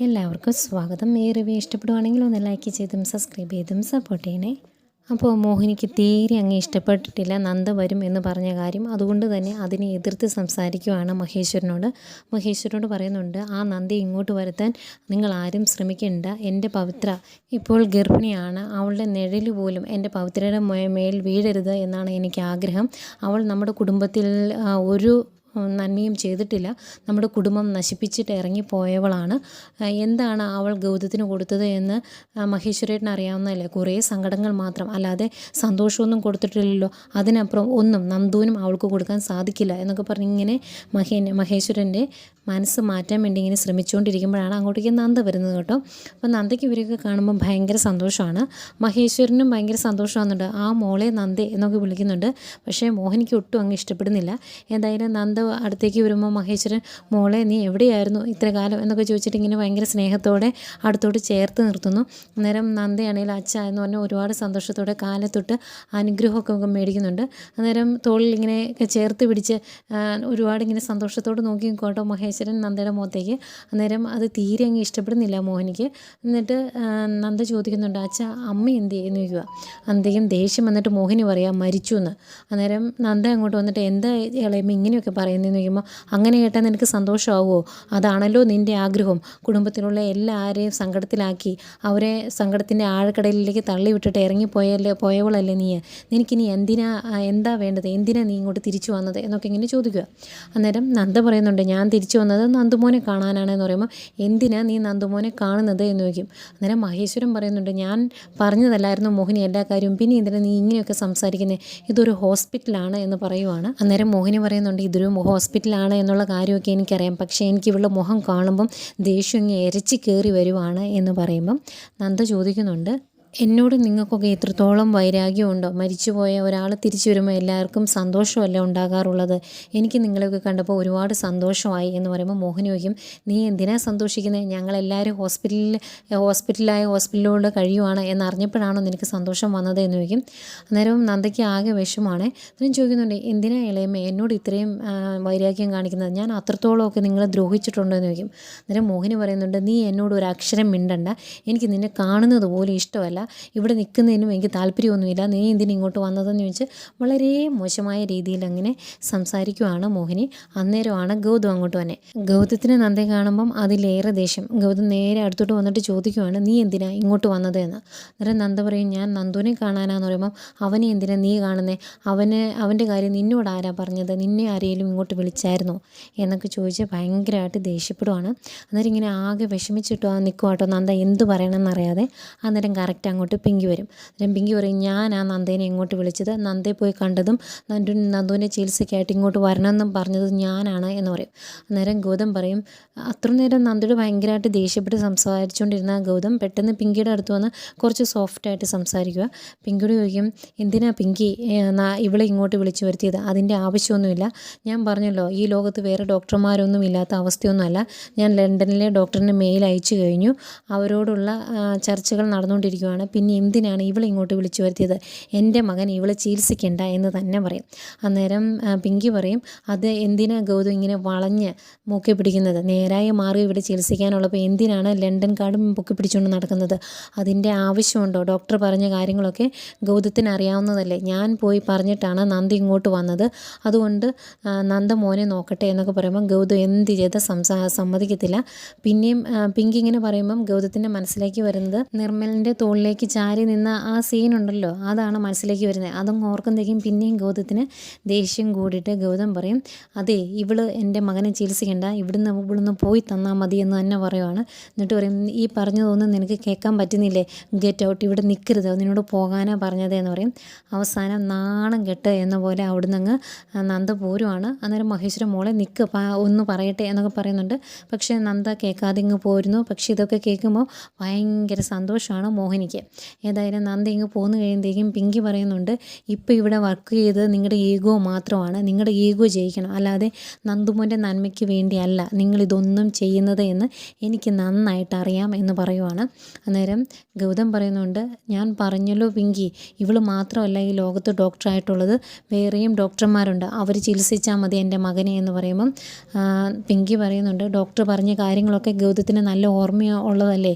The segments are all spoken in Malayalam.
എല്ലാവർക്കും സ്വാഗതം. ഈ റിവ്യൂ ഇഷ്ടപ്പെടുവാണെങ്കിൽ ഒന്ന് ലൈക്ക് ചെയ്തും സബ്സ്ക്രൈബ് ചെയ്തും സപ്പോർട്ട് ചെയ്യണേ. അപ്പോൾ മോഹിനിക്ക് തീരെ അങ്ങ് ഇഷ്ടപ്പെട്ടിട്ടില്ല. നന്ദ വരും എന്ന് പറഞ്ഞ കാര്യം അതുകൊണ്ട് തന്നെ അതിനെ എതിർത്ത് സംസാരിക്കുവാണ് മഹേശ്വരനോട്. മഹേശ്വരനോട് പറയുന്നുണ്ട് ആ നന്ദി ഇങ്ങോട്ട് വരുത്താൻ നിങ്ങൾ ആരും ശ്രമിക്കേണ്ട. എന്റെ പവിത്ര ഇപ്പോൾ ഗർഭിണിയാണ്. അവളുടെ നിഴൽ പോലും എന്റെ പവിത്രയുടെ മേൽ വീഴരുത് എന്നാണ് എനിക്ക് ആഗ്രഹം. അവൾ നമ്മുടെ കുടുംബത്തിൽ ഒരു നന്മയും ചെയ്തിട്ടില്ല. നമ്മുടെ കുടുംബം നശിപ്പിച്ചിട്ട് ഇറങ്ങിപ്പോയവളാണ്. എന്താണ് അവൾ ഗൗതത്തിന് കൊടുത്തത് എന്ന് മഹേശ്വരേട്ടന് അറിയാവുന്നതല്ലേ? കുറേ സങ്കടങ്ങൾ മാത്രം. അല്ലാതെ സന്തോഷമൊന്നും കൊടുത്തിട്ടില്ലല്ലോ. അതിനപ്പുറം ഒന്നും നന്ദുവിനും അവൾക്ക് കൊടുക്കാൻ സാധിക്കില്ല എന്നൊക്കെ പറഞ്ഞ് ഇങ്ങനെ മഹേ മഹേശ്വരന്റെ മനസ്സ് മാറ്റാൻ വേണ്ടി ഇങ്ങനെ ശ്രമിച്ചുകൊണ്ടിരിക്കുമ്പോഴാണ് അങ്ങോട്ടേക്ക് നന്ദ വരുന്നത് കേട്ടോ. അപ്പോൾ നന്ദയ്ക്ക് ഇവരൊക്കെ കാണുമ്പോൾ ഭയങ്കര സന്തോഷമാണ്. മഹേശ്വരനും ഭയങ്കര സന്തോഷമാകുന്നുണ്ട് ആ മോളെ നന്ദേ എന്നൊക്കെ വിളിക്കുന്നുണ്ട്. പക്ഷേ മോഹനിക്ക് ഒട്ടും അങ്ങ് ഇഷ്ടപ്പെടുന്നില്ല. എന്തായാലും നന്ദ അടുത്തേക്ക് വരുമ്പോൾ മഹേശ്വരൻ മോളെ നീ എവിടെയായിരുന്നു ഇത്ര കാലം? എന്നൊക്കെ ചോദിച്ചിട്ട് ഇങ്ങനെ ഭയങ്കര സ്നേഹത്തോടെ അടുത്തോട്ട് ചേർത്ത് നിർത്തുന്നു. അന്നേരം നന്ദയാണെങ്കിൽ അച്ഛ എന്ന് പറഞ്ഞാൽ ഒരുപാട് സന്തോഷത്തോടെ കാലത്തൊട്ട് അനുഗ്രഹമൊക്കെ മേടിക്കുന്നുണ്ട്. അന്നേരം തോളിൽ ഇങ്ങനെ ചേർത്ത് പിടിച്ച് ഒരുപാട് ഇങ്ങനെ സന്തോഷത്തോട് നോക്കി കേട്ടോ മഹേശ്വരൻ നന്ദയുടെ മുഖത്തേക്ക്. അന്നേരം അത് തീരെ അങ്ങ് ഇഷ്ടപ്പെടുന്നില്ല മോഹനിക്ക്. എന്നിട്ട് നന്ദ ചോദിക്കുന്നുണ്ട് അച്ഛ അമ്മ എന്ത് ചെയ്യുന്നു? ചോദിക്കുക. അന്തേക്കും ദേഷ്യം വന്നിട്ട് മോഹിനി പറയാം മരിച്ചു എന്ന്. അന്നേരം നന്ദ അങ്ങോട്ട് വന്നിട്ട് എന്താ ഇളയമ്മ ഇങ്ങനെയൊക്കെ പറയുന്നതെന്ന് ചോദിക്കുമ്പോൾ അങ്ങനെ കേട്ടാൽ നിനക്ക് സന്തോഷമാവുമോ അതാണല്ലോ നിന്റെ ആഗ്രഹം. കുടുംബത്തിലുള്ള എല്ലാവരെയും സങ്കടത്തിലാക്കി അവരെ സങ്കടത്തിന്റെ ആഴക്കടലിലേക്ക് തള്ളിവിട്ടിട്ട് ഇറങ്ങിപ്പോയല്ലേ പോയവളല്ലേ നീ നിനക്കിനി എന്തിനാ എന്താ വേണ്ടത്? എന്തിനാ നീ ഇങ്ങോട്ട് തിരിച്ചു വന്നത്? എന്നൊക്കെ ഇങ്ങനെ ചോദിക്കുക. അന്നേരം നന്ദ പറയുന്നുണ്ട് ഞാൻ തിരിച്ചു വന്നത് നന്ദുമോനെ കാണാനാണ് എന്ന് പറയുമ്പോൾ എന്തിനാ നീ നന്ദുമോനെ കാണുന്നത്? എന്ന് ചോദിക്കും. അന്നേരം മഹേശ്വരൻ പറയുന്നുണ്ട് ഞാൻ പറഞ്ഞതല്ലായിരുന്നു മോഹിനി എല്ലാ കാര്യവും പിന്നെ എന്തിനാ നീ ഇങ്ങനെയൊക്കെ സംസാരിക്കുന്നത് ഇതൊരു ഹോസ്പിറ്റലാണ് എന്ന് പറയുവാണ്. അന്നേരം മോഹിനി പറയുന്നുണ്ട് ഇതൊരു ഹോസ്പിറ്റലാണ് എന്നുള്ള കാര്യമൊക്കെ എനിക്കറിയാം. പക്ഷേ എനിക്ക് ഇവളുടെ മുഖം കാണുമ്പം ദേഷ്യം ഇങ്ങനെ എരച്ച് കയറി വരുവാണ് എന്ന് പറയുമ്പം നന്ദ ചോദിക്കുന്നുണ്ട് എന്നോട് നിങ്ങൾക്കൊക്കെ എത്രത്തോളം വൈരാഗ്യമുണ്ടോ? മരിച്ചുപോയ ഒരാൾ തിരിച്ചു വരുമ്പോൾ എല്ലാവർക്കും സന്തോഷമല്ല ഉണ്ടാകാറുള്ളത്? എനിക്ക് നിങ്ങളെയൊക്കെ കണ്ടപ്പോൾ ഒരുപാട് സന്തോഷമായി എന്ന് പറയുമ്പോൾ മോഹനി ചോദിക്കും നീ എന്തിനാ സന്തോഷിക്കുന്നത് ഞങ്ങളെല്ലാവരും ഹോസ്പിറ്റലിൽ ഹോസ്പിറ്റലായ ഹോസ്പിറ്റലിലൂടെ കഴിയുവാണ് എന്നറിഞ്ഞപ്പോഴാണോ നിനക്ക് സന്തോഷം വന്നത്? എന്ന് ചോദിക്കും. അന്നേരം നന്ദയ്ക്ക് ആകെ വിഷമാണ് അന്നേരം ചോദിക്കുന്നുണ്ട് എന്തിനാ ഇളയമ്മ എന്നോട് ഇത്രയും വൈരാഗ്യം കാണിക്കുന്നത്? ഞാൻ അത്രത്തോളമൊക്കെ നിങ്ങളെ ദ്രോഹിച്ചിട്ടുണ്ടോ? എന്ന് ചോദിക്കും. അന്നേരം മോഹിനി പറയുന്നുണ്ട് നീ എന്നോട് ഒരു അക്ഷരം മിണ്ടണ്ട. എനിക്ക് നിന്നെ കാണുന്നത് പോലും ഇഷ്ടമല്ല. ഇവിടെ നിൽക്കുന്നതിനും എനിക്ക് താല്പര്യമൊന്നുമില്ല. നീ എന്തിനു ഇങ്ങോട്ട് വന്നതെന്ന് ചോദിച്ച് വളരെ മോശമായ രീതിയിൽ അങ്ങനെ സംസാരിക്കുവാണ് മോഹിനി. അന്നേരമാണ് ഗൗതം അങ്ങോട്ട് വന്നെ. ഗൗതത്തിന് നന്ദയെ കാണുമ്പം അതിലേറെ ദേഷ്യം. ഗൗതം നേരെ അടുത്തോട്ട് വന്നിട്ട് ചോദിക്കുവാണ് നീ എന്തിനാ ഇങ്ങോട്ട് വന്നത് എന്ന് അന്നേരം നന്ദ പറയും ഞാൻ നന്ദുവിനെ കാണാനാന്ന് പറയുമ്പം അവനെ എന്തിനാ നീ കാണുന്നേ? അവന് അവന്റെ കാര്യം നിന്നോട് ആരാ പറഞ്ഞത്? നിന്നെ ആരെങ്കിലും ഇങ്ങോട്ട് വിളിച്ചായിരുന്നോ? എന്നൊക്കെ ചോദിച്ച് ഭയങ്കരമായിട്ട് ദേഷ്യപ്പെടുവാണ്. അന്നേരം ഇങ്ങനെ ആകെ വിഷമിച്ചിട്ടോ നിൽക്കുവാട്ടോ. നന്ദ എന്ത് പറയണമെന്നറിയാതെ അന്നേരം കറക്റ്റ് അങ്ങോട്ട് പിങ്കി വരും. അന്നേരം പിങ്കി പറയും ഞാൻ ആ നന്ദേനെ ഇങ്ങോട്ട് വിളിച്ചത് നന്ദയെ പോയി കണ്ടതും നന്ദു നന്ദുവിനെ ചികിത്സയ്ക്കായിട്ട് ഇങ്ങോട്ട് വരണമെന്നും പറഞ്ഞത് ഞാനാണ് എന്ന് പറയും. അന്നേരം ഗൗതം പറയും അത്ര നേരം നന്ദയോട് ഭയങ്കരമായിട്ട് ദേഷ്യപ്പെട്ട് സംസാരിച്ചുകൊണ്ടിരുന്ന ഗൗതം പെട്ടെന്ന് പിങ്കിയുടെ അടുത്ത് വന്ന് കുറച്ച് സോഫ്റ്റായിട്ട് സംസാരിക്കുക. പിങ്കിയോട് ചോദിക്കും എന്തിനാ പിങ്കി ഇവളെ ഇങ്ങോട്ട് വിളിച്ചു വരുത്തിയത്? അതിന്റെ ആവശ്യമൊന്നുമില്ല. ഞാൻ പറഞ്ഞല്ലോ ഈ ലോകത്ത് വേറെ ഡോക്ടർമാരൊന്നും ഇല്ലാത്ത അവസ്ഥയൊന്നുമല്ല. ഞാൻ ലണ്ടനിലെ ഡോക്ടറിന് മെയിൽ അയച്ചു കഴിഞ്ഞു. അവരോടുള്ള ചർച്ചകൾ നടന്നുകൊണ്ടിരിക്കുകയാണ് പിന്നെ എന്തിനാണ് ഇവളെ ഇങ്ങോട്ട് വിളിച്ചു വരുത്തിയത്? എന്റെ മകൻ ഇവളെ ചികിത്സിക്കേണ്ട എന്ന് തന്നെ പറയും. അന്നേരം പിങ്കി പറയും അത് എന്തിനാ ഗൗതം ഇങ്ങനെ വളഞ്ഞ് മൂക്കി പിടിക്കുന്നത്? നേരായ മാർഗം ഇവിടെ ചികിത്സിക്കാനുള്ളപ്പോൾ എന്തിനാണ് ലണ്ടൻ കാർഡും പൊക്കി പിടിച്ചുകൊണ്ട് നടക്കുന്നത്? അതിന്റെ ആവശ്യമുണ്ടോ? ഡോക്ടർ പറഞ്ഞ കാര്യങ്ങളൊക്കെ ഗൗതത്തിന് അറിയാവുന്നതല്ലേ. ഞാൻ പോയി പറഞ്ഞിട്ടാണ് നന്ദ ഇങ്ങോട്ട് വന്നത്. അതുകൊണ്ട് നന്ദ മോനെ നോക്കട്ടെ എന്നൊക്കെ പറയുമ്പം ഗൗതം എന്ത് ചെയ്ത സംസാ സമ്മതിക്കത്തില്ല. പിന്നെയും പിങ്കി ഇങ്ങനെ പറയുമ്പം ഗൗതത്തിന്റെ മനസ്സിലേക്ക് വരുന്നത് നിർമ്മലിന്റെ തോളിലേക്ക് ചാരി നിന്ന ആ സീനുണ്ടല്ലോ അതാണ് മനസ്സിലേക്ക് വരുന്നത്. അതും ഓർക്കുമ്പോഴേക്കും പിന്നെയും ഗൗതത്തിന് ദേഷ്യം കൂടിയിട്ട് ഗൗതം പറയും അതെ ഇവൾ എന്റെ മകനെ ചികിത്സിക്കേണ്ട ഇവിടുന്ന് ഇവിടുന്ന് പോയി തന്നാൽ മതി എന്ന് തന്നെ പറയുവാണ്. എന്നിട്ട് പറയും ഈ പറഞ്ഞതൊന്നും നിനക്ക് കേൾക്കാൻ പറ്റുന്നില്ലേ? ഗെറ്റ് ഔട്ട് ഇവിടെ നിൽക്കരുത് നിന്നോട് പോകാനാണ് പറഞ്ഞത് എന്ന് പറയും. അവസാനം നാണം കെട്ട് എന്ന പോലെ അവിടുന്ന് അങ്ങ് നന്ദ പോരുവാണ്. അന്നേരം മഹേശ്വര മോളെ നിൽക്ക് ഒന്ന് പറയട്ടെ എന്നൊക്കെ പറയുന്നുണ്ട്. പക്ഷേ നന്ദ കേൾക്കാതെ ഇങ്ങ് പോരുന്നു. പക്ഷേ ഇതൊക്കെ കേൾക്കുമ്പോൾ ഭയങ്കര സന്തോഷമാണ് മോഹിനിക്ക്. പിങ്കിക്ക്. ഏതായാലും നന്ദി ഇങ്ങ് പോന്നു കഴിയുമ്പോഴേക്കും പിങ്കി പറയുന്നുണ്ട് ഇപ്പോൾ ഇവിടെ വർക്ക് ചെയ്ത് നിങ്ങളുടെ ഈഗോ മാത്രമാണ്. നിങ്ങളുടെ ഈഗോ ജയിക്കണം. അല്ലാതെ നന്ദുമോന്റെ നന്മയ്ക്ക് വേണ്ടിയല്ല നിങ്ങളിതൊന്നും ചെയ്യുന്നത് എന്ന് എനിക്ക് നന്നായിട്ട് അറിയാം എന്ന് പറയുവാണ്. അന്നേരം ഗൗതം പറയുന്നുണ്ട് ഞാൻ പറഞ്ഞല്ലോ പിങ്കി ഇവൾ മാത്രമല്ല ഈ ലോകത്ത് ഡോക്ടറായിട്ടുള്ളത് വേറെയും ഡോക്ടർമാരുണ്ട് അവർ ചികിത്സിച്ചാൽ മതി എന്റെ മകനെ എന്ന് പറയുമ്പം പിങ്കി പറയുന്നുണ്ട് ഡോക്ടർ പറഞ്ഞ കാര്യങ്ങളൊക്കെ ഗൗതത്തിന് നല്ല ഓർമ്മ ഉള്ളതല്ലേ?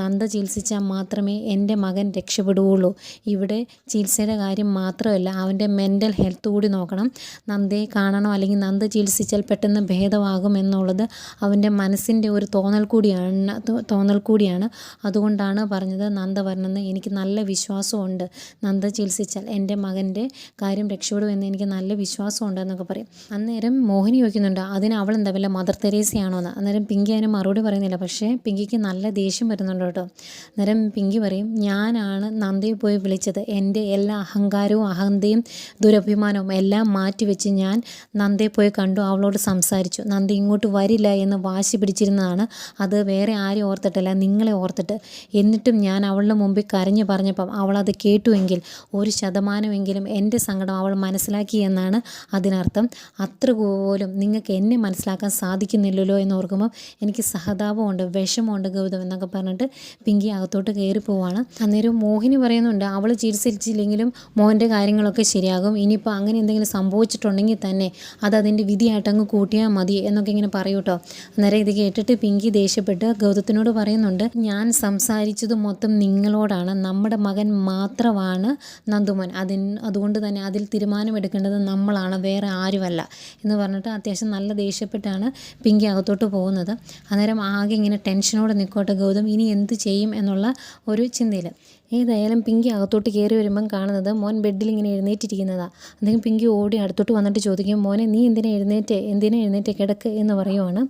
നന്ദ ചികിത്സിച്ചാൽ മാത്രമേ എന്റെ മകൻ രക്ഷപ്പെടുകയുള്ളൂ. ഇവിടെ ചികിത്സയുടെ കാര്യം മാത്രമല്ല അവന്റെ മെന്റൽ ഹെൽത്ത് കൂടി നോക്കണം. നന്ദയെ കാണണം അല്ലെങ്കിൽ നന്ദ ചികിത്സിച്ചാൽ പെട്ടെന്ന് ഭേദമാകും എന്നുള്ളത് അവന്റെ മനസ്സിന്റെ ഒരു തോന്നൽ കൂടിയാണ് തോന്നൽ കൂടിയാണ്. അതുകൊണ്ടാണ് പറഞ്ഞത് നന്ദ വരണമെന്ന് എനിക്ക് നല്ല വിശ്വാസമുണ്ട്. നന്ദ ചികിത്സിച്ചാൽ എന്റെ മകന്റെ കാര്യം രക്ഷപ്പെടുമെന്ന് എനിക്ക് നല്ല വിശ്വാസമുണ്ട് എന്നൊക്കെ പറയും. അന്നേരം മോഹിനി ചോദിക്കുന്നുണ്ട് അതിന് അവൾ എന്താ വല്ല മദർ തെരേസയാണോ എന്ന് അന്നേരം പിങ്കി അതിന് മറുപടി പറയുന്നില്ല. പക്ഷേ പിങ്കിക്ക് നല്ല ദേഷ്യം വരുന്നുണ്ട് കേട്ടോ. അന്നേരം പിങ്കി പറയും ഞാനാണ് നന്ദയെ പോയി വിളിച്ചത്. എന്റെ എല്ലാ അഹങ്കാരവും അഹന്തയും ദുരഭിമാനവും എല്ലാം മാറ്റിവെച്ച് ഞാൻ നന്ദയെ പോയി കണ്ടു. അവളോട് സംസാരിച്ചു. നന്ദ ഇങ്ങോട്ട് വരില്ല എന്ന് വാശി പിടിച്ചിരുന്നതാണ്. അത് വേറെ ആരും ഓർത്തിട്ടല്ല നിങ്ങളെ ഓർത്തിട്ട്. എന്നിട്ടും ഞാൻ അവളുടെ മുമ്പിൽ കരഞ്ഞു പറഞ്ഞപ്പം അവളത് കേട്ടുവെങ്കിൽ ഒരു ശതമാനമെങ്കിലും എന്റെ സങ്കടം അവൾ മനസ്സിലാക്കി എന്നാണ് അതിനർത്ഥം. അത്ര പോലും നിങ്ങൾക്ക് എന്നെ മനസ്സിലാക്കാൻ സാധിക്കുന്നില്ലല്ലോ എന്ന് ഓർക്കുമ്പോൾ എനിക്ക് സഹതാപമുണ്ട് വിഷമമുണ്ട് ഗൗതം എന്നൊക്കെ പറഞ്ഞിട്ട് പിങ്കി അകത്തോട്ട് കയറി പോവാണ്. അന്നേരം മോഹിനി പറയുന്നുണ്ട് അവൾ ചികിത്സിച്ചില്ലെങ്കിലും മോഹന്റെ കാര്യങ്ങളൊക്കെ ശരിയാകും. ഇനിയിപ്പോൾ അങ്ങനെ എന്തെങ്കിലും സംഭവിച്ചിട്ടുണ്ടെങ്കിൽ തന്നെ അത് അതിന്റെ വിധിയായിട്ട് അങ്ങ് കൂട്ടിയാൽ മതി എന്നൊക്കെ ഇങ്ങനെ പറയൂ കേട്ടോ. അന്നേരം ഇത് കേട്ടിട്ട് പിങ്കി ദേഷ്യപ്പെട്ട് ഗൗതത്തിനോട് പറയുന്നുണ്ട് ഞാൻ സംസാരിച്ചത് മൊത്തം നിങ്ങളോടാണ്. നമ്മുടെ മകൻ മാത്രമാണ് നന്ദുമൻ. അതിന് അതുകൊണ്ട് തന്നെ അതിൽ തീരുമാനമെടുക്കേണ്ടത് നമ്മളാണ്. വേറെ ആരുമല്ല. എന്ന് പറഞ്ഞിട്ട് അത്യാവശ്യം നല്ല ദേഷ്യപ്പെട്ടാണ് പിങ്കി അകത്തോട്ട് പോകുന്നത്. അന്നേരം ആകെ ഇങ്ങനെ ടെൻഷനോടെ നിൽക്കോട്ടെ ഗൗതം ഇനി എന്ത് ചെയ്യും? എന്നുള്ള ഒരു ചിന്തയിൽ ഏതായാലും പിങ്കി അകത്തോട്ട് കയറി വരുമ്പം കാണുന്നത് മോൻ ബെഡിൽ ഇങ്ങനെ എഴുന്നേറ്റിരിക്കുന്നതാണ് അദ്ദേഹം പിങ്കി ഓടി അടുത്തോട്ട് വന്നിട്ട് ചോദിക്കും മോനെ നീ എന്തിനാ എഴുന്നേറ്റ് എന്തിനാ എഴുന്നേറ്റ് കിടക്ക്? എന്ന് പറയുവാണ്.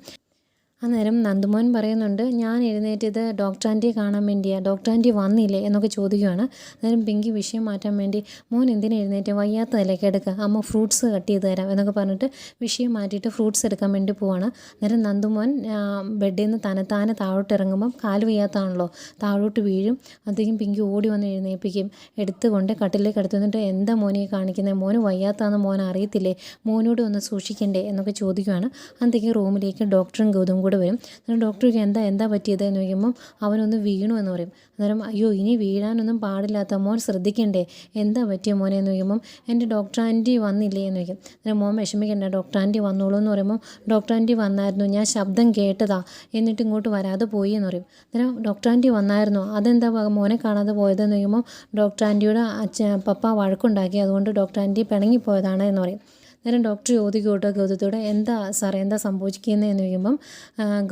അന്നേരം നന്ദുമോൻ പറയുന്നുണ്ട് ഞാൻ എഴുന്നേറ്റത് ഡോക്ടർ ആന്റിയെ കാണാൻ വേണ്ടിയാണ് ഡോക്ടർ ആന്റി വന്നില്ലേ? എന്നൊക്കെ ചോദിക്കുകയാണ് അന്നേരം പിങ്കി വിഷയം മാറ്റാൻ വേണ്ടി മോൻ എന്തിനാ എഴുന്നേറ്റ്? വയ്യാത്ത വയ്യാത്തതല്ലേ കിടക്കുക അമ്മ ഫ്രൂട്ട്സ് കട്ട് ചെയ്ത് തരാം. എന്നൊക്കെ പറഞ്ഞിട്ട് വിഷയം മാറ്റിയിട്ട് ഫ്രൂട്ട്സ് എടുക്കാൻ വേണ്ടി പോവാണ്. അന്നേരം നന്ദുമോൻ ബെഡിൽ നിന്ന് തനത്താനെ താഴോട്ട് ഇറങ്ങുമ്പം കാൽ വയ്യാത്തതാണല്ലോ. താഴോട്ട് വീഴും. അപ്പോഴത്തേക്കും പിങ്കി ഓടി വന്ന് എഴുന്നേൽപ്പിക്കും. എടുത്തുകൊണ്ട് കട്ടിലേക്ക് എടുത്തു നിന്നിട്ട് എന്താ മോനെ കാണിക്കുന്നത് മോന് വയ്യാത്താന്ന് മോൻ അറിയത്തില്ലേ മോനോട് ഒന്ന് സൂക്ഷിക്കണ്ടേ? എന്നൊക്കെ ചോദിക്കുകയാണ് അന്നത്തേക്കും റൂമിലേക്ക് ഡോക്ടറും ഗൗതം കൂടെ വരും. എന്നിട്ട് ചോദിക്കും എന്താ എന്താ പറ്റിയത്? എന്ന് ചോദിക്കുമ്പം അവനൊന്ന് വീണു എന്ന് പറയും. അന്നേരം അയ്യോ ഇനി വീഴാനൊന്നും പാടില്ലാത്ത മോൻ ശ്രദ്ധിക്കണ്ടേ? എന്താ പറ്റിയ മോനെ? എന്ന് ചോദിക്കുമ്പം എന്റെ ഡോക്ടർ ആന്റി വന്നില്ലേ? എന്ന് ചോദിക്കും. അന്നേരം മോൻ വിഷമിക്കണ്ട ഡോക്ടർ ആന്റി വന്നോളൂ എന്ന് പറയുമ്പം ഡോക്ടർ ആന്റി വന്നായിരുന്നു ഞാൻ ശബ്ദം കേട്ടതാ. എന്നിട്ട് ഇങ്ങോട്ട് വരാതെ പോയി എന്ന് പറയും. അന്നേരം ഡോക്ടർ ആന്റി വന്നായിരുന്നു. അതെന്താ മോനെ കാണാതെ പോയതെന്ന് ചോദിക്കുമ്പോൾ ഡോക്ടർ ആന്റിയുടെ അച്ഛ പപ്പ വഴക്കുണ്ടാക്കി. അതുകൊണ്ട് ഡോക്ടർ ആന്റി പിണങ്ങിപ്പോയതാണ് എന്ന് പറയും. അന്നേരം ഡോക്ടർ ചോദിക്കും കേട്ടോ ഗൗതത്തോട് എന്താ സാറേ എന്താ സംഭവിക്കുന്നത് എന്ന് ചോദിക്കുമ്പം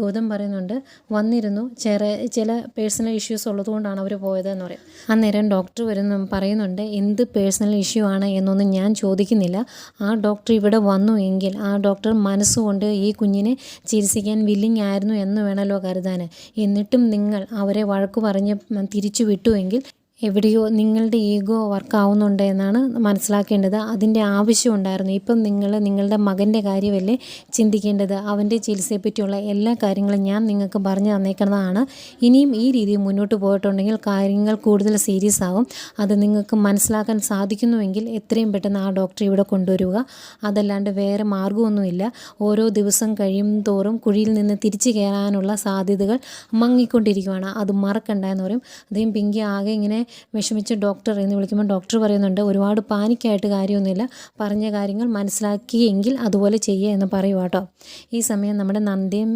ഗൗതം പറയുന്നുണ്ട് വന്നിരുന്നു ചെറ ചില പേഴ്സണൽ ഇഷ്യൂസ് ഉള്ളതുകൊണ്ടാണ് അവർ പോയതെന്ന് പറയും. അന്നേരം ഡോക്ടർ വരുന്നു പറയുന്നുണ്ട് എന്ത് പേഴ്സണൽ ഇഷ്യൂ ആണ് എന്നൊന്നും ഞാൻ ചോദിക്കുന്നില്ല. ആ ഡോക്ടർ ഇവിടെ വന്നു എങ്കിൽ ആ ഡോക്ടർ മനസ്സുകൊണ്ട് ഈ കുഞ്ഞിനെ ചികിത്സിക്കാൻ വില്ലിങ് ആയിരുന്നു എന്ന് വേണമല്ലോ കരുതാൻ എന്നിട്ടും നിങ്ങൾ അവരെ വഴക്കു പറഞ്ഞ് തിരിച്ചു വിട്ടുവെങ്കിൽ എവിടെയോ നിങ്ങളുടെ ഈഗോ വർക്കാവുന്നുണ്ട് എന്നാണ് മനസ്സിലാക്കേണ്ടത്. അതിന്റെ ആവശ്യമുണ്ടായിരുന്നു. ഇപ്പം നിങ്ങൾ നിങ്ങളുടെ മകന്റെ കാര്യമല്ലേ ചിന്തിക്കേണ്ടത്? അവന്റെ ചികിത്സയെപ്പറ്റിയുള്ള എല്ലാ കാര്യങ്ങളും ഞാൻ നിങ്ങൾക്ക് പറഞ്ഞു തന്നേക്കുന്നതാണ്. ഇനിയും ഈ രീതിയിൽ മുന്നോട്ട് പോയിട്ടുണ്ടെങ്കിൽ കാര്യങ്ങൾ കൂടുതൽ സീരിയസ് ആവും. അത് നിങ്ങൾക്ക് മനസ്സിലാക്കാൻ സാധിക്കുന്നുവെങ്കിൽ എത്രയും പെട്ടെന്ന് ആ ഡോക്ടറെ ഇവിടെ കൊണ്ടുവരിക. അതല്ലാണ്ട് വേറെ മാർഗമൊന്നുമില്ല ഓരോ ദിവസം കഴിയും തോറും കുഴിയിൽ നിന്ന് തിരിച്ചു കയറാനുള്ള സാധ്യതകൾ മങ്ങിക്കൊണ്ടിരിക്കുകയാണ് അത് മറക്കണ്ട എന്ന് പറയും. അദ്ദേഹം പിങ്കി ആകെ ഇങ്ങനെ വിഷമിച്ച് ഡോക്ടർ എന്ന് വിളിക്കുമ്പോൾ ഡോക്ടർ പറയുന്നുണ്ട് ഒരുപാട് പാനിക്കായിട്ട് കാര്യമൊന്നുമില്ല. പറഞ്ഞ കാര്യങ്ങൾ മനസ്സിലാക്കിയെങ്കിൽ അതുപോലെ ചെയ്യുക എന്ന് പറയുക കേട്ടോ ഈ സമയം നമ്മുടെ നന്ദിയും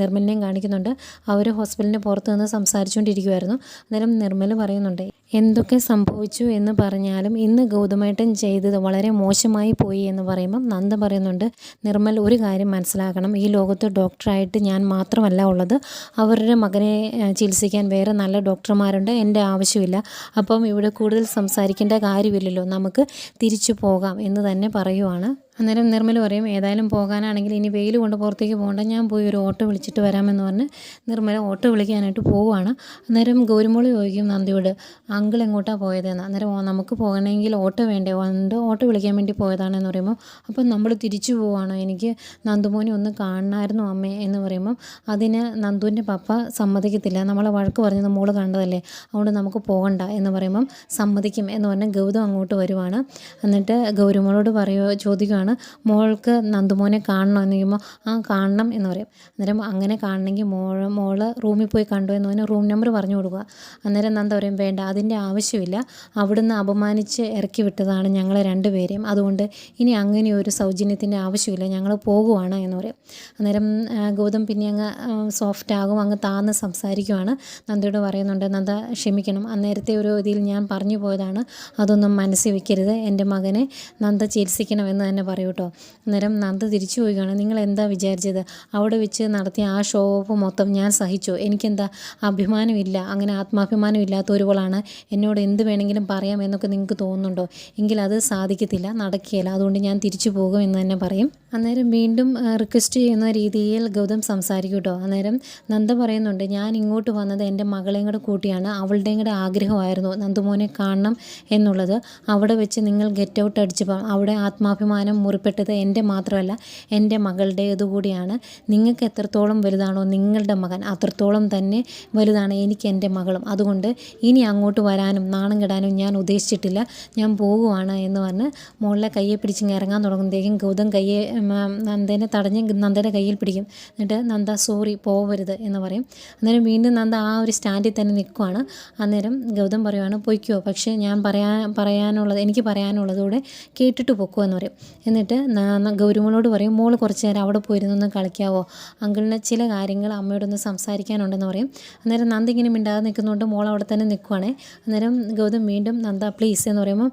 നിർമ്മലിനെയും കാണിക്കുന്നുണ്ട്. അവർ ഹോസ്പിറ്റലിന്റെ പുറത്ത് നിന്ന് സംസാരിച്ചുകൊണ്ടിരിക്കുമായിരുന്നു അന്നേരം നിർമ്മൽ പറയുന്നുണ്ട് എന്തൊക്കെ സംഭവിച്ചു എന്ന് പറഞ്ഞാലും ഇന്ന് ഗൗതമേട്ടൻ ചെയ്തത് വളരെ മോശമായി പോയി എന്ന് പറയുമ്പം നന്ദ പറയുന്നുണ്ട് നിർമ്മൽ ഒരു കാര്യം മനസ്സിലാക്കണം. ഈ ലോകത്ത് ഡോക്ടറായിട്ട് ഞാൻ മാത്രമല്ല ഉള്ളത്. അവരുടെ മകനെ ചികിത്സിക്കാൻ വേറെ നല്ല ഡോക്ടർമാരുണ്ട്. എന്റെ ആവശ്യമില്ല. അപ്പം ഇവിടെ കൂടുതൽ സംസാരിക്കേണ്ട കാര്യമില്ലല്ലോ. നമുക്ക് തിരിച്ചു പോകാം എന്ന് തന്നെ പറയുവാണ്. അന്നേരം നിർമ്മൽ പറയും ഏതായാലും പോകാനാണെങ്കിൽ ഇനി വെയിൽ കൊണ്ട് പുറത്തേക്ക് പോകണ്ട. ഞാൻ പോയി ഒരു ഓട്ടോ വിളിച്ചിട്ട് വരാമെന്ന് പറഞ്ഞ് നിർമ്മല ഓട്ടോ വിളിക്കാനായിട്ട് പോവുകയാണ്. അന്നേരം ഗൗരിമോൾ ചോദിക്കും നന്ദിയോട് അങ്കിൾ എങ്ങോട്ടാണ് പോയതെന്ന്? അന്നേരം "ഓ, നമുക്ക് പോകണമെങ്കിൽ ഓട്ടോ വേണ്ടേ? ഉണ്ട് ഓട്ടോ വിളിക്കാൻ വേണ്ടി പോയതാണെന്ന് പറയുമ്പോൾ അപ്പം നമ്മൾ തിരിച്ചു പോവുകയാണോ? എനിക്ക് നന്ദുമോനെ ഒന്ന് കാണണമായിരുന്നു അമ്മേ എന്ന് പറയുമ്പം അതിന് നന്ദുവിന്റെ പപ്പ സമ്മതിക്കത്തില്ല. നമ്മളെ വഴക്ക് പറഞ്ഞത് മോൾ കണ്ടതല്ലേ. അതുകൊണ്ട് നമുക്ക് പോകണ്ട എന്ന് പറയുമ്പം സമ്മതിക്കും എന്ന് പറഞ്ഞ് ഗൗതം അങ്ങോട്ട് വരുവാണ്. എന്നിട്ട് ഗൗരിമോളോട് പറയുക ചോദിക്കുകയാണ് മോൾക്ക് നന്ദുമോനെ കാണണം എന്ന് ചോദിക്കുമ്പോൾ ആ കാണണം എന്ന് പറയും. അന്നേരം അങ്ങനെ കാണണമെങ്കിൽ മോൾ മോൾ റൂമിൽ പോയി കണ്ടു എന്ന് പറഞ്ഞാൽ റൂം നമ്പർ പറഞ്ഞു കൊടുക്കുക. അന്നേരം നന്ദ പറയും വേണ്ട അതിന്റെ ആവശ്യമില്ല. അവിടുന്ന് അപമാനിച്ച് ഇറക്കി വിട്ടതാണ് ഞങ്ങളെ രണ്ടുപേരെയും. അതുകൊണ്ട് ഇനി അങ്ങനെ ഒരു സൗജന്യത്തിന്റെ ആവശ്യമില്ല. ഞങ്ങൾ പോകുവാണ് എന്ന് പറയും. അന്നേരം ഗൗതം പിന്നെ അങ്ങ് സോഫ്റ്റ് ആകും അങ്ങ് താന്ന് സംസാരിക്കുവാണ്. നന്ദയോട് പറയുന്നുണ്ട് നന്ദ ക്ഷമിക്കണം. അന്നേരത്തെ ഒരു ഇതിൽ ഞാൻ പറഞ്ഞു പോയതാണ്. അതൊന്നും മനസ്സിൽ വെക്കരുത്. എന്റെ മകനെ നന്ദ ചികിത്സിക്കണമെന്ന് തന്നെ പറയൂ. കേട്ടോ അന്നേരം നന്ദ തിരിച്ചു പോവുകയാണ്. നിങ്ങൾ എന്താ വിചാരിച്ചത്? അവിടെ വെച്ച് നടത്തിയ ആ ഷോ ഓഫ് മൊത്തം ഞാൻ സഹിച്ചു? എനിക്കെന്താ അഭിമാനമില്ല അങ്ങനെ ആത്മാഭിമാനം ഇല്ലാത്ത ഒരുപോളാണ് എന്നോട് എന്ത് വേണമെങ്കിലും പറയാം എന്നൊക്കെ നിങ്ങൾക്ക് തോന്നുന്നുണ്ടോ? എങ്കിൽ അത് സാധിക്കത്തില്ല നടക്കുകയില്ല. അതുകൊണ്ട് ഞാൻ തിരിച്ചു പോകും എന്ന് തന്നെ പറയും. അന്നേരം വീണ്ടും റിക്വസ്റ്റ് ചെയ്യുന്ന രീതിയിൽ ഗൗതം സംസാരിക്കും കേട്ടോ അന്നേരം നന്ദ പറയുന്നുണ്ട് ഞാൻ ഇങ്ങോട്ട് വന്നത് എന്റെ മകളെയും കൂടെ കൂട്ടിയാണ്. അവളുടെയും കൂടെ ആഗ്രഹമായിരുന്നു നന്ദുമോനെ കാണണം എന്നുള്ളത്. അവിടെ വെച്ച് നിങ്ങൾ ഗെറ്റ് ഔട്ട് അടിച്ചപ്പോൾ അവിടെ ആത്മാഭിമാനം മുറിപ്പെട്ടത് എന്റെ മാത്രമല്ല എന്റെ മകളുടേത് കൂടിയാണ്. നിങ്ങൾക്ക് എത്രത്തോളം വലുതാണോ നിങ്ങളുടെ മകൻ അത്രത്തോളം തന്നെ വലുതാണ് എനിക്ക് എന്റെ മകളും. അതുകൊണ്ട് ഇനി അങ്ങോട്ട് വരാനും നാണം കെടാനും ഞാൻ ഉദ്ദേശിച്ചിട്ടില്ല. ഞാൻ പോകുവാണ് എന്ന് പറഞ്ഞ് മോളിലെ കയ്യെ പിടിച്ചിങ്ങ് ഇറങ്ങാൻ തുടങ്ങുമ്പോഴത്തേക്കും ഗൗതം കയ്യെ നന്ദനെ നന്ദേനെ തടഞ്ഞ് നന്ദയുടെ കയ്യിൽ പിടിക്കും. എന്നിട്ട് നന്ദ സോറി പോവരുത് എന്ന് പറയും. അന്നേരം വീണ്ടും നന്ദ ആ ഒരു സ്റ്റാൻഡിൽ തന്നെ നിൽക്കുവാണ്. അന്നേരം ഗൗതം പറയുവാണ് പൊയ്ക്കോ പക്ഷേ ഞാൻ പറയാൻ പറയാനുള്ളത് എനിക്ക് പറയാനുള്ളതൂടെ കേട്ടിട്ട് പൊക്കോ എന്ന് പറയും. എന്നിട്ട് ഗൗരിമോളോട് പറയും മോൾ കുറച്ച് നേരം അവിടെ പോയിരുന്നൊന്ന് കളിക്കാവോ? അങ്കിളിന് ചില കാര്യങ്ങൾ അമ്മയോടൊന്ന് സംസാരിക്കാനുണ്ടെന്ന് പറയും. അന്നേരം നന്ദ ഇങ്ങനെ മിണ്ടാതെ നിൽക്കുന്നതുകൊണ്ട് മോൾ അവിടെ തന്നെ നിൽക്കുവാണേ. അന്നേരം ഗൗതം വീണ്ടും നന്ദ പ്ലീസ് എന്ന് പറയുമ്പോൾ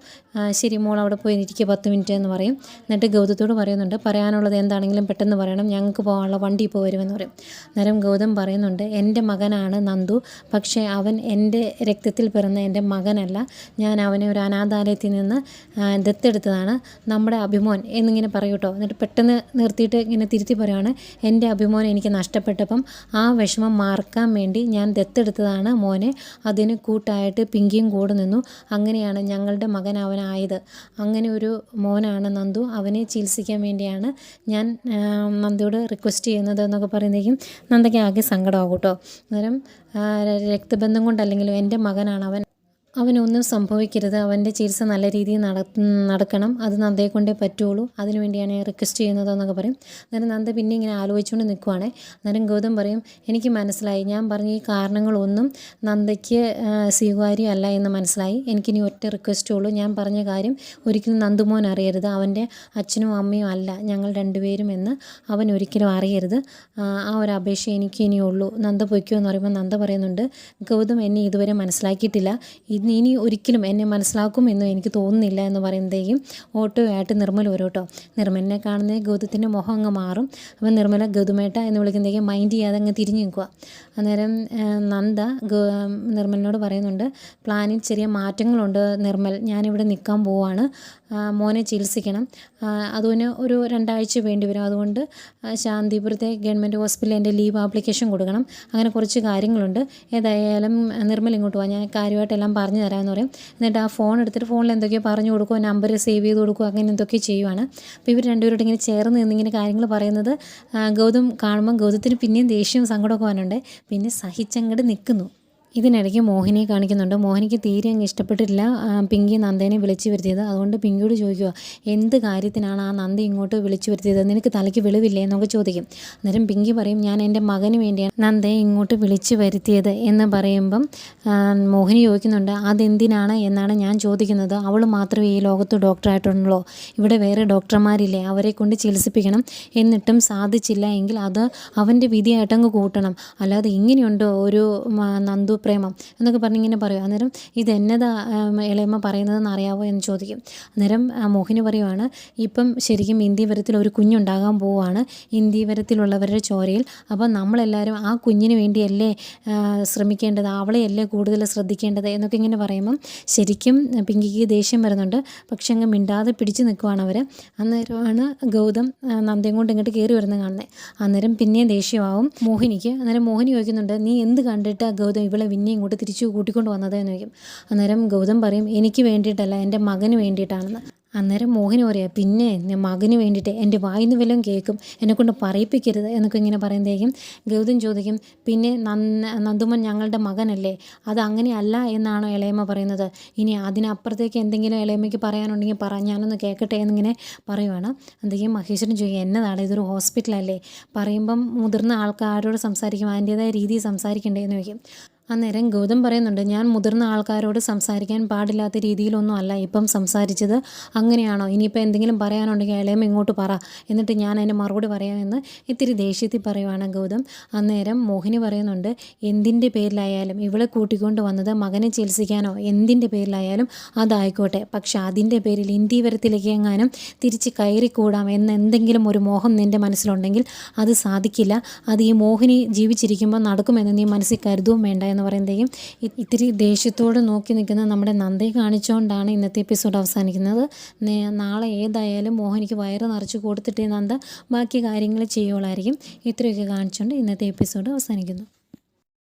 ശരി മോൾ അവിടെ പോയി ഇരിക്കുക പത്ത് മിനിറ്റ് എന്ന് പറയും. എന്നിട്ട് ഗൗതത്തോട് പറയുന്നുണ്ട് പറയാനുള്ളത് എന്താണെങ്കിലും പെട്ടെന്ന് പറയണം. ഞങ്ങൾക്ക് പോകാനുള്ള വണ്ടി ഇപ്പോൾ വരുമെന്ന് പറയും. അന്നേരം ഗൗതം പറയുന്നുണ്ട് എന്റെ മകനാണ് നന്ദു. പക്ഷേ അവൻ എന്റെ രക്തത്തിൽ പിറന്ന എന്റെ മകനല്ല. ഞാൻ അവനെ ഒരു അനാഥാലയത്തിൽ നിന്ന് ദത്തെടുത്തതാണ്. നമ്മുടെ അഭിമോൻ എന്നിങ്ങനെ പറയും കേട്ടോ. എന്നിട്ട് പെട്ടെന്ന് നിർത്തിയിട്ട് ഇങ്ങനെ തിരുത്തി പറയുകയാണ് എന്റെ അഭിമോനെ എനിക്ക് നഷ്ടപ്പെട്ടപ്പം ആ വിഷമം മാർക്കാൻ വേണ്ടി ഞാൻ ദത്തെടുത്തതാണ് മോനെ. അതിന് കൂട്ടായിട്ട് പിങ്കിയും കൂടെ നിന്നു. അങ്ങനെയാണ് ഞങ്ങളുടെ മകൻ അവനായത്. അങ്ങനെ ഒരു മോനാണ് നന്ദു. അവനെ ചികിത്സിക്കാൻ വേണ്ടിയാണ് ഞാൻ നന്ദിയോട് റിക്വസ്റ്റ് ചെയ്യുന്നത് എന്നൊക്കെ പറയുന്നതേക്കും നന്ദയ്ക്ക് ആകെ സങ്കടമാകും കേട്ടോ. അന്നേരം രക്തബന്ധം കൊണ്ടല്ലെങ്കിലും എന്റെ മകനാണ് അവൻ അവനൊന്നും സംഭവിക്കരുത്. അവന്റെ ചികിത്സ നല്ല രീതിയിൽ നട നടക്കണം. അത് നന്ദയെ കൊണ്ടേ പറ്റുള്ളൂ. അതിനുവേണ്ടിയാണ് റിക്വസ്റ്റ് ചെയ്യുന്നത് എന്നൊക്കെ പറയും. അന്നേരം നന്ദ പിന്നെ ഇങ്ങനെ ആലോചിച്ചുകൊണ്ട് നിൽക്കുവാണേ അന്നേരം ഗൗതം പറയും എനിക്ക് മനസ്സിലായി. ഞാൻ പറഞ്ഞ ഈ കാരണങ്ങളൊന്നും നന്ദയ്ക്ക് സ്വീകാര്യം അല്ല എന്ന് മനസ്സിലായി. എനിക്കിനി ഒറ്റ റിക്വസ്റ്റേ ഉള്ളൂ. ഞാൻ പറഞ്ഞ കാര്യം ഒരിക്കലും നന്ദുമോൻ അറിയരുത്. അവന്റെ അച്ഛനും അമ്മയും അല്ല. ഞങ്ങൾ രണ്ടുപേരും എന്ന് അവൻ ഒരിക്കലും അറിയരുത്. ആ ആ ഒരു അപേക്ഷ എനിക്ക് ഇനിയുള്ളൂ നന്ദ പൊയ്ക്കോ എന്ന് പറയുമ്പോൾ നന്ദ പറയുന്നുണ്ട് ഗൗതം എന്നെ ഇതുവരെ മനസ്സിലാക്കിയിട്ടില്ല. ഇനി ഒരിക്കലും എന്നെ മനസ്സിലാക്കും എന്ന് എനിക്ക് തോന്നുന്നില്ല എന്ന് പറയുമ്പോഴത്തേക്കും ഓട്ടോയായിട്ട് നിർമ്മൽ വരും കേട്ടോ. നിർമ്മലിനെ കാണുന്ന ഗൗതത്തിന്റെ മുഖം അങ്ങ് മാറും. അപ്പം നിർമ്മല ഗൗതമേട്ട എന്ന് വിളിക്കുമ്പോഴത്തേക്കും മൈൻഡ് ചെയ്യാതെ അങ്ങ് തിരിഞ്ഞു നിൽക്കുക. അന്നേരം നന്ദ നിർമ്മലിനോട് പറയുന്നുണ്ട് പ്ലാനിൽ ചെറിയ മാറ്റങ്ങളുണ്ട് നിർമ്മൽ. ഞാനിവിടെ നിൽക്കാൻ പോവാണ്. മോനെ ചികിത്സിക്കണം. അതുപോലെ ഒരു രണ്ടാഴ്ച വേണ്ടി വരും. അതുകൊണ്ട് ശാന്തിപുരത്തെ ഗവൺമെന്റ് ഹോസ്പിറ്റലിൽ എന്റെ ലീവ് ആപ്ലിക്കേഷൻ കൊടുക്കണം. അങ്ങനെ കുറച്ച് കാര്യങ്ങളുണ്ട്. ഏതായാലും നിർമ്മൽ ഇങ്ങോട്ട് പോകാം ഞാൻ കാര്യമായിട്ടെല്ലാം പറഞ്ഞു തരാമെന്ന് പറയും. എന്നിട്ട് ആ ഫോൺ എടുത്തിട്ട് ഫോണിൽ എന്തൊക്കെയോ പറഞ്ഞു കൊടുക്കും നമ്പർ സേവ് ചെയ്ത് കൊടുക്കും അങ്ങനെ എന്തൊക്കെയോ ചെയ്യുവാണ്. അപ്പോൾ ഇവർ രണ്ടുപേരോട് ഇങ്ങനെ ചേർന്ന് നിന്നിങ്ങനെ കാര്യങ്ങൾ പറയുന്നത് ഗൗതം കാണുമ്പോൾ ഗൗതത്തിന് പിന്നെയും ദേഷ്യവും സങ്കടമൊക്കെ വന്നുണ്ട് പിന്നെ സഹിച്ചങ്ങോട്ട് നിൽക്കുന്നു. ഇതിനിടയ്ക്ക് മോഹിനിയെ കാണിക്കുന്നുണ്ട്. മോഹിനിക്ക് തീരെ അങ്ങ് ഇഷ്ടപ്പെട്ടിട്ടില്ല. പിങ്കി നന്ദേനെ വിളിച്ചു വരുത്തിയത്. അതുകൊണ്ട് പിങ്കിയോട് ചോദിക്കുക എന്ത് കാര്യത്തിനാണ് ആ നന്ദി ഇങ്ങോട്ട് വിളിച്ചു വരുത്തിയത്? നിനക്ക് തലയ്ക്ക് വെളിവില്ലേ? എന്നൊക്കെ ചോദിക്കും. അന്നേരം പിങ്കി പറയും ഞാൻ എന്റെ മകന് വേണ്ടിയാണ് നന്ദയെ ഇങ്ങോട്ട് വിളിച്ചു വരുത്തിയത്. എന്ന് പറയുമ്പം മോഹിനി ചോദിക്കുന്നുണ്ട് അതെന്തിനാണ് എന്നാണ് ഞാൻ ചോദിക്കുന്നത്. അവൾ മാത്രമേ ഈ ലോകത്ത് ഡോക്ടറായിട്ടുള്ളൂ? ഇവിടെ വേറെ ഡോക്ടർമാരില്ലേ? അവരെ കൊണ്ട് ചികിത്സിപ്പിക്കണം എന്നിട്ടും സാധിച്ചില്ല എങ്കിൽ അത് അവന്റെ വിധിയായിട്ടങ്ങ് കൂട്ടണം. അല്ലാതെ ഇങ്ങനെയുണ്ടോ ഒരു നന്ദു പ്രേമം എന്നൊക്കെ പറഞ്ഞ് ഇങ്ങനെ പറയും. അന്നേരം ഇത് എന്നതാ ഇളയമ്മ പറയുന്നതെന്ന് അറിയാവോ എന്ന് ചോദിക്കും. അന്നേരം മോഹിനി പറയുവാണ് ഇപ്പം ശരിക്കും ഇന്ത്യവരത്തിൽ ഒരു കുഞ്ഞുണ്ടാകാൻ പോവുകയാണ്. ഇന്ത്യവരത്തിലുള്ളവരുടെ ചോരയിൽ. അപ്പോൾ നമ്മളെല്ലാവരും ആ കുഞ്ഞിന് വേണ്ടിയല്ലേ ശ്രമിക്കേണ്ടത്? അവളെയല്ലേ കൂടുതൽ ശ്രദ്ധിക്കേണ്ടത്? എന്നൊക്കെ ഇങ്ങനെ പറയുമ്പം ശരിക്കും പിങ്കിക്ക് ദേഷ്യം വരുന്നുണ്ട്. പക്ഷെ അങ്ങ് മിണ്ടാതെ പിടിച്ചു നിൽക്കുവാണ് അവർ അന്നേരമാണ് ഗൗതം നന്ദയും കൊണ്ട് ഇങ്ങോട്ട് കയറി വരുന്നത് കാണുന്നത്. അന്നേരം പിന്നെയും ദേഷ്യമാവും മോഹിനിക്ക്. അന്നേരം മോഹിനി ചോദിക്കുന്നുണ്ട് നീ എന്ത് കണ്ടിട്ട് ഗൗതം ഇവളെ പിന്നെ ഇങ്ങോട്ട് തിരിച്ചു കൂട്ടിക്കൊണ്ട് വന്നത് എന്ന് ചോദിക്കും. അന്നേരം ഗൗതം പറയും എനിക്ക് വേണ്ടിയിട്ടല്ല എന്റെ മകന് വേണ്ടിയിട്ടാണെന്ന്. അന്നേരം മോഹിനി പറയാം പിന്നെ ഞാൻ മകന് വേണ്ടിയിട്ട് എന്റെ വായിന്ന് വല്ലതും കേൾക്കും എന്നെക്കൊണ്ട് പറയിപ്പിക്കരുത് എന്നൊക്കെ ഇങ്ങനെ പറയുമ്പോഴേക്കും ഗൗതം ചോദിക്കും പിന്നെ നന്ന നന്ദുമൻ ഞങ്ങളുടെ മകനല്ലേ? അത് അങ്ങനെയല്ല എന്നാണോ ഇളയമ്മ പറയുന്നത്? ഇനി അതിനപ്പുറത്തേക്ക് എന്തെങ്കിലും ഇളയമ്മയ്ക്ക് പറയാനുണ്ടെങ്കിൽ പറ ഞാനൊന്ന് കേൾക്കട്ടെ എന്നിങ്ങനെ പറയുവാണ്. എന്തെങ്കിലും മഹേശ്വരൻ ചോദിക്കും എന്നതാണ് ഇതൊരു ഹോസ്പിറ്റലല്ലേ? പറയുമ്പം മുതിർന്ന ആൾക്കാരോട് സംസാരിക്കും അതിന്റേതായ രീതിയിൽ സംസാരിക്കണ്ടേ എന്ന് ചോദിക്കും. അന്നേരം ഗൗതം പറയുന്നുണ്ട് ഞാൻ മുതിർന്ന ആൾക്കാരോട് സംസാരിക്കാൻ പാടില്ലാത്ത രീതിയിലൊന്നും അല്ല ഇപ്പം സംസാരിച്ചത്. അങ്ങനെയാണോ? ഇനിയിപ്പോൾ എന്തെങ്കിലും പറയാനുണ്ടെങ്കിൽ ഇളയം ഇങ്ങോട്ട് പറ. എന്നിട്ട് ഞാൻ അതിന് മറുപടി പറയാമെന്ന് ഇത്തിരി ദേഷ്യത്തിൽ പറയുവാണ് ഗൗതം. അന്നേരം മോഹിനി പറയുന്നുണ്ട് എന്തിന്റെ പേരിലായാലും ഇവളെ കൂട്ടിക്കൊണ്ട് വന്നത് മകനെ ചികിത്സിക്കാനോ? എന്തിന്റെ പേരിലായാലും അതായിക്കോട്ടെ. പക്ഷെ അതിന്റെ പേരിൽ ഇന്ത്യവരത്തിലേക്ക് എങ്ങാനും തിരിച്ച് കയറിക്കൂടാം എന്ന് എന്തെങ്കിലും ഒരു മോഹം നിന്റെ മനസ്സിലുണ്ടെങ്കിൽ അത് സാധിക്കില്ല. അത് ഈ മോഹിനി ജീവിച്ചിരിക്കുമ്പോൾ നടക്കുമെന്ന് നീ മനസ്സിൽ കരുതുകയും വേണ്ട എന്ന് പറയുന്നതേക്കും ഇത്തിരി ദേഷ്യത്തോട് നോക്കി നിൽക്കുന്ന നമ്മുടെ നന്ദയെ കാണിച്ചുകൊണ്ടാണ് ഇന്നത്തെ എപ്പിസോഡ് അവസാനിക്കുന്നത്. നാളെ ഏതായാലും മോഹനിക്ക് വയറ് നിറച്ച് കൊടുത്തിട്ടേ നന്ദ. ബാക്കി കാര്യങ്ങൾ ചെയ്യുള്ളായിരിക്കും ഇത്രയൊക്കെ കാണിച്ചുകൊണ്ട് ഇന്നത്തെ എപ്പിസോഡ് അവസാനിക്കുന്നു.